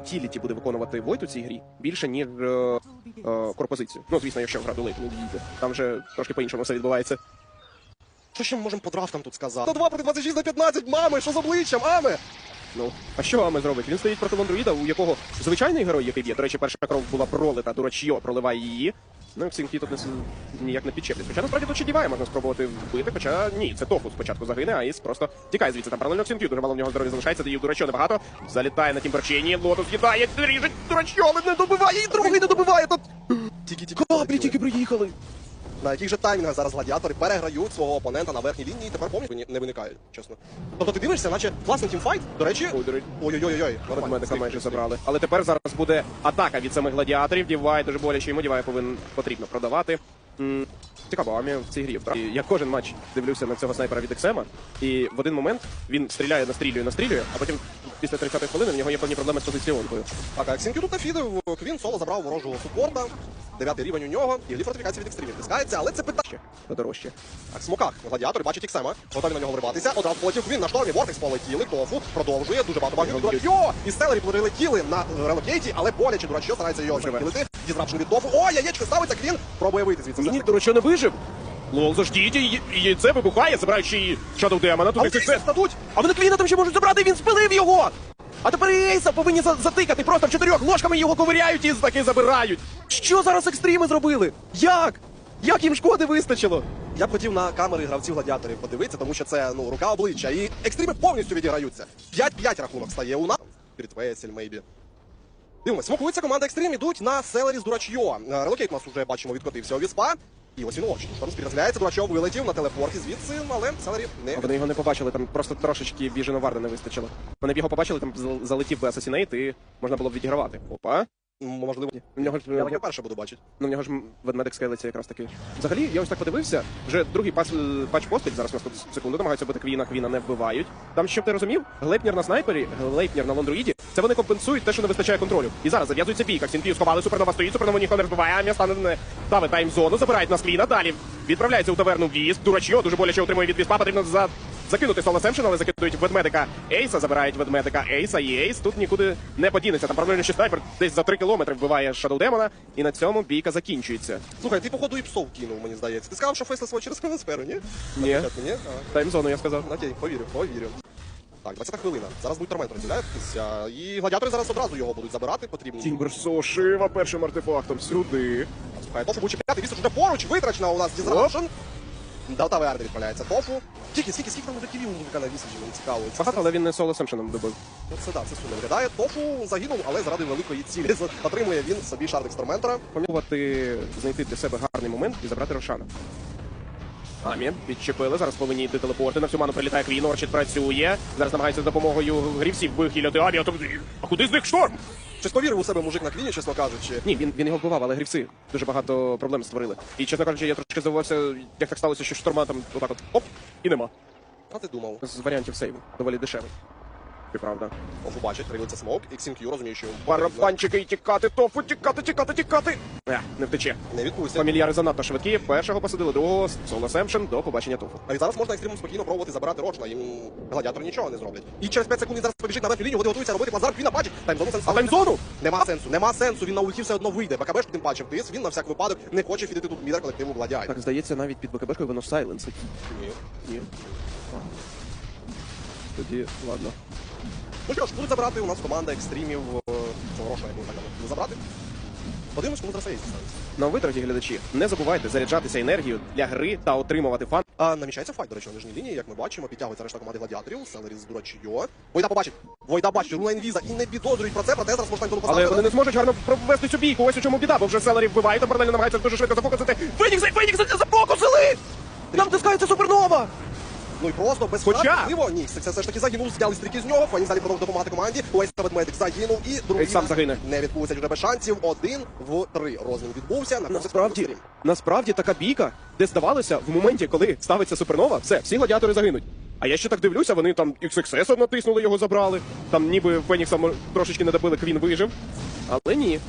утіліті буде виконувати Войт у цій грі більше, ніж е, е, корпозицію. Ну, звісно, якщо гра до лейт не дійде. Там вже трошки по-іншому все відбувається. Що ще ми можемо по драфтам тут сказати? 102 проти 26 на 15, мами, що з обличчям, ами? Ну, а що Аме зробить? Він стоїть проти Лондруїда, у якого звичайний герой, який б'є. До речі, перша кров була пролита, дурачьо проливає її. Ну, і Ксінкі тут не, с- ніяк не підчеплять. Хоча насправді тут ще діває, можна спробувати вбити, хоча ні, це тофу спочатку загине, а Іс просто тікає звідси. Там паралельно Ксінкі, дуже мало в нього здоров'я залишається, дає дурачо небагато. Залітає на тімберчині, лотос їдає, ріжить дурачо, але не добиває, і другий не добиває. Тут каплі тільки приїхали. На яких же таймінгах зараз гладіатори переграють свого опонента на верхній лінії і тепер повністю не виникають, чесно. Тобто ти дивишся, наче класний тімфайт, до речі. Перед Медика майже забрали. Але тепер зараз буде атака від самих гладіаторів. Дівай дуже боляче йому дівай повинен потрібно продавати. Цікаво, Амі в цій грі. І Я кожен матч дивлюся на цього снайпера від Ексема, і в один момент він стріляє, настрілює, настрілює, а потім після 30-ї хвилини в нього є певні проблеми з позиціонкою. Так, а Ксінкю тут нафідив, Квін соло забрав ворожого супорта. Дев'ятий рівень у нього, і гліф фортифікації від екстримів тискається, але це питання. Ще подорожче. Так, смоках. Гладіатори бачать Іксема, готові на нього вриватися. Одразу потім Квін на штормі, Вортекс полетіли, тофу, продовжує, дуже багато багів. Дурачо! І Селері прилетіли на релокейті, але боляче дурачо старається його Живе. закілити. Дізрапшн від тофу. О, яєчко ставиться, Квін пробує вийти звідси. Ні, до речі, не вижив. Лол, заждіть, і, і яйце вибухає, забираючи її Shadow Demon, А туди вони це. стадуть! А вони Квіна там ще можуть забрати, він спилив його! А тепер і Ейса повинні за- затикати, просто в чотирьох ложками його ковиряють і таки забирають. Що зараз екстріми зробили? Як? Як їм шкоди вистачило? Я б хотів на камери гравців гладіаторів подивитися, тому що це ну рука обличчя. І екстрими повністю відіграються. 5-5 рахунок стає у нас. Перед мейбі. Дивимось, смокується команда Екстрім, ідуть на селері з Дурачйо. Релокейт у нас уже бачимо відкотився у Віспа. І ось він очі. Шторм спір розглядається, Дурачйо вилетів на телепорті звідси, але селері не вони його не побачили, там просто трошечки біжено варди не вистачило. Вони б його побачили, там зал- залетів би асасінейт і можна було б відігравати. Опа. Можливо. У нього ж Я таке перше буду бачити. Ну, в нього ж ведмедик скелеться якраз таки. Взагалі, я ось так подивився. Вже другий пас, е, патч поспіль, зараз у нас тут секунду намагаються бити Квіна, Квіна не вбивають. Там, щоб ти розумів, Глейпнір на снайпері, Глейпнір на лондруїді, це вони компенсують те, що не вистачає контролю. І зараз зав'язується бійка. Сінкію сховали, супернова стоїть, супернову ніхто не вбиває, а м'яста не ставить тайм-зону, забирають нас Квіна, далі відправляється у таверну Вісп, Дурачьо дуже боляче отримує від Віспа, потрібно за... Закинути соло Семшин, але закидують ведмедика Ейса, забирають ведмедика Ейса, і Ейс тут нікуди не подінеться. Там паралельно ще снайпер десь за 3 кілометри вбиває Shadow Демона, і на цьому бійка закінчується. Слухай, ти походу і псов кинув, мені здається. Ти сказав, що фейслес через сферу, ні? Ні. Ні? Таймзону я сказав. Окей, повірю, повірю. Так, 20 хвилина. Зараз будуть тормент розділятися. І гладіатори зараз одразу його будуть забирати, потрібні. Тімберсо шива першим артефактом сюди. Слухай, тофу буде чіпляти, вже поруч, витрачена у нас дізрапшн. До таверни відправляється тофу. Скільки, скільки, скільки там мужиків у мужика на вісичі, мені цікаво. Багато, але він не соло Семшином добив. це, це, да, це сумно виглядає. Тофу загинув, але заради великої цілі. Отримує він собі шардик Сторментора. Помілувати знайти для себе гарний момент і забрати Рошана. Амі, відчепили, зараз повинні йти телепорти. На всю ману прилітає Квін, Орчит працює. Зараз намагається з допомогою грівців вихиляти Амі, а, то... а куди з них шторм? Щось повірив у себе мужик на квіні, чесно кажучи. Ні, він, він його вбивав, але грівці дуже багато проблем створили. І, чесно кажучи, я трошки здивувався, як так сталося, що шторма там отак от оп, і нема. А ти думав? З варіантів сейву. Доволі дешевий. Правда. Тофу бачить, прилиться смок, і XMQ розуміє, що. Барабанчики і тікати, тофу, тікати, тікати, тікати. Е, не втече. не відпустять. Фамільяри занадто швидкі. Першого посадили, другого соло Семшен до побачення тофу. А зараз можна екстримом спокійно пробувати забирати рочна, їм гладіатори нічого не зроблять. І через 5 секунд він зараз побіжить на верхню лінію, вони готуються робити плазар, Квіна бачить, таймзону сенсу. А таймзону? Нема сенсу, нема сенсу, він на ульті все одно вийде. БКБ тим паче втис, він на всяк випадок не хоче фідити тут мідер колективу гладіатор. Так, здається, навіть під БКБшкою воно сайленсить. Ні. Ні. Тоді, ладно. Ну що ж, будуть забрати у нас команда екстримів е, цього рошна, як ми так будемо забрати. Подивимось, кому зараз є. На витраті глядачі, не забувайте заряджатися енергією для гри та отримувати фан. А намічається файт, до речі, на нижній лінії, як ми бачимо, підтягується решта команди гладіаторів, Селері з Дурачйо. Войда побачить, Войда бачить, рула інвіза і не підозрюють про це, проте зараз можна Але поставити. вони не зможуть гарно провести цю бійку. Ось у чому біда, бо вже селері вбивають, а паралельно намагаються дуже швидко зафокусити. Фенікси, Фенікси зафокусили! Нам тискається супернова! Ну і просто без Хоча- втрат, можливо, ні, це, все ж таки загинув, зняли стріки з нього, Фанік далі продовжує допомагати команді, Уейс та Ведмедик загинув, і другий сам загине. не відбувся вже без шансів, один в три розмін відбувся, на Насправді, насправді така бійка, де здавалося, в моменті, коли ставиться супернова, все, всі гладіатори загинуть. А я ще так дивлюся, вони там XXS натиснули, його забрали. Там ніби Фенікса трошечки не добили, Квін вижив. Але ні.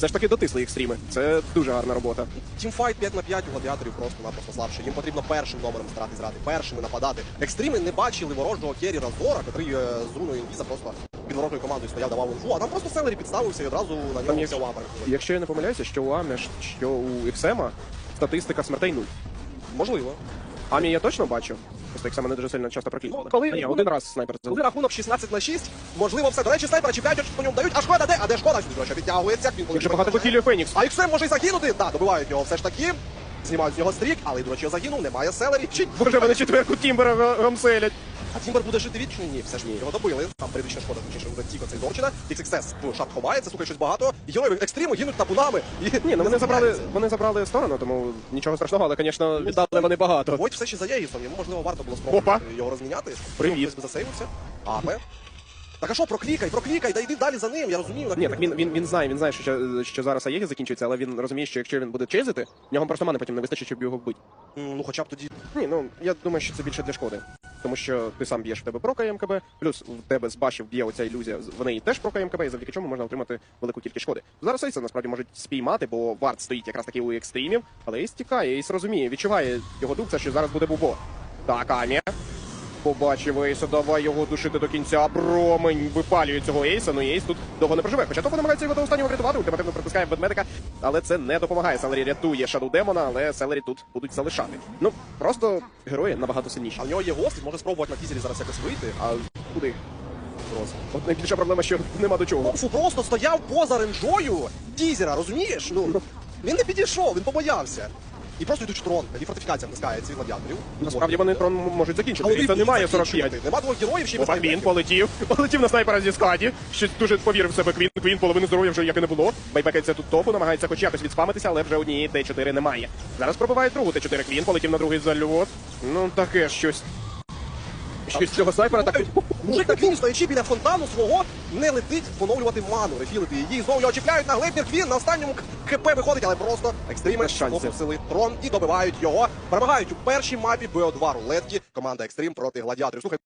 Все ж таки дотисли їх стріми. Це дуже гарна робота. Тімфайт 5 на 5 у гладіаторів просто-напросто слабше. Їм потрібно першим номером старатись грати, першими нападати. Екстріми не бачили ворожого Керрі Разора, який е, з руною інвіза просто під воротною командою стояв, давав інфу, а там просто селері підставився і одразу на нього є- взяв. Якщо я не помиляюся, що у Амі, що у Іксема статистика смертей нуль. Можливо. Амі я точно бачу. Просто Іксема не дуже сильно часто прокліпали. Ну, коли- Ні, один раз снайпер Коли рахунок 16 на 6, можливо все. До речі, снайпера чіпляють, по ньому дають. А шкода де? А де шкода? Що підтягується. Він Дуже багато похилює Фенікс. А Іксем може й загинути. Так, добивають його все ж таки. Знімають з нього стрік, але й до речі, загинув, немає селері. Чи Боже, вони четверку Тімбера га- гамселять. А Тімбер буде жити вічно? Ні, все ж ні. Його добили. Там періодична шкода, точніше, вже тіко цей Дорчина. XXS в шап ховається, слухай щось багато. Герої екстриму гинуть табунами. І Ні, ну вони забрали, вони забрали сторону, тому нічого страшного, але, звісно, віддали вони багато. Войт все ще за Єгісом, йому можливо варто було спробувати його розміняти. Привіт. Хтось би засейвився. Апе. Так а що, проклікай, проклікай, да йди далі за ним, я розумію. Ні, так він, він, він знає, він знає, що, що зараз Аєгі закінчується, але він розуміє, що якщо він буде чезити, в нього просто мани потім не вистачить, щоб його вбити. Ну хоча б тоді. Ні, ну я думаю, що це більше для шкоди. Тому що ти сам б'єш в тебе прока МКБ, плюс в тебе з башів б'є оця ілюзія, в неї теж прока МКБ, і завдяки чому можна отримати велику кількість шкоди. Зараз Ейса насправді можуть спіймати, бо варт стоїть якраз таки у екстримів, але Ейс тікає, Ейс розуміє, відчуває його це що зараз буде бубо. Так, Амі. Побачив Ейса, давай його душити до кінця. Промень випалює цього Ейса, ну і Ейс тут довго не проживе. Хоча Тофу намагається його до останнього врятувати, ультимативно притискає ведмедика, але це не допомагає. Селері рятує Шаду Демона, але Селері тут будуть залишати. Ну, просто герої набагато сильніші. А в нього є гост, може спробувати на тізері зараз якось вийти. А куди? Просто. От найбільша проблема, що нема до чого. Тофу просто стояв поза ренжою тізера, розумієш? Ну він не підійшов, він побоявся. І просто йдуть трон, тоді фортифікація втискає цих гладіаторів. Насправді вони трон можуть закінчити. І це немає закінчувати. 45. Нема двох героїв, ще й без Опа, Квін полетів. Полетів на снайпера зі складі. Щось дуже повірив в себе Квін. Квін половини здоров'я вже як і не було. Байбекається тут топу, намагається хоч якось відспамитися, але вже однієї Т4 немає. Зараз пробиває другу Т4 Квін, полетів на другий зальот. Ну таке щось. Щось цього снайпера так. Мужик на квіні стоячи біля фонтану свого не летить поновлювати ману, рефілити її. Знову його чіпляють на глибнір квін. На останньому КП виходить, але просто екстріми попросили трон і добивають його. Перемагають у першій мапі БО2 рулетки. Команда Екстрім проти гладіаторів. Слухай,